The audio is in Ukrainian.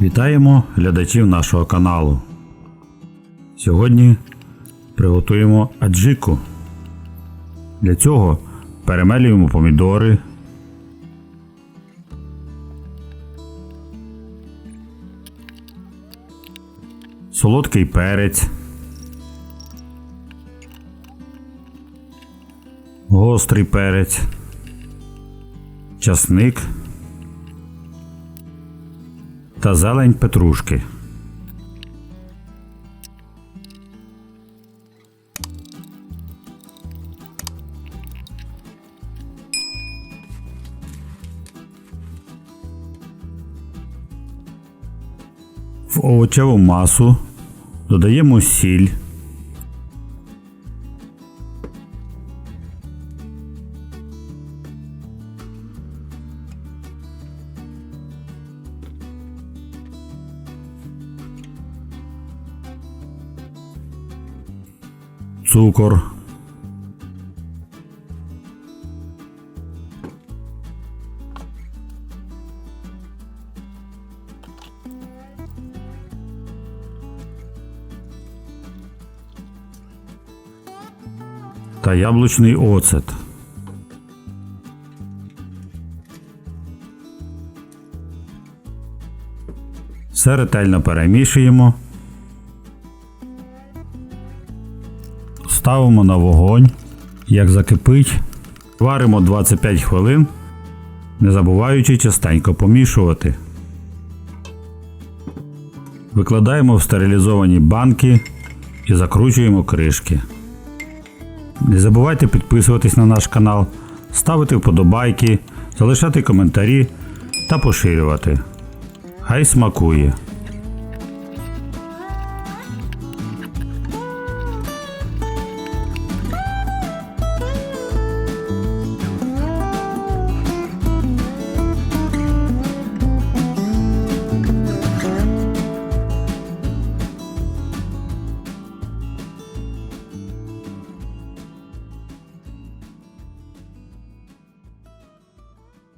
Вітаємо глядачів нашого каналу. Сьогодні приготуємо аджику. Для цього перемелюємо помідори, солодкий перець, гострий перець, часник та зелень петрушки. В овочеву масу додаємо сіль, цукор, та яблучний оцет. Все ретельно перемішуємо. Ставимо на вогонь. Як закипить, варимо 25 хвилин, не забуваючи частенько помішувати. Викладаємо в стерилізовані банки і закручуємо кришки. Не забувайте підписуватись на наш канал, ставити вподобайки, залишати коментарі та поширювати. Хай смакує!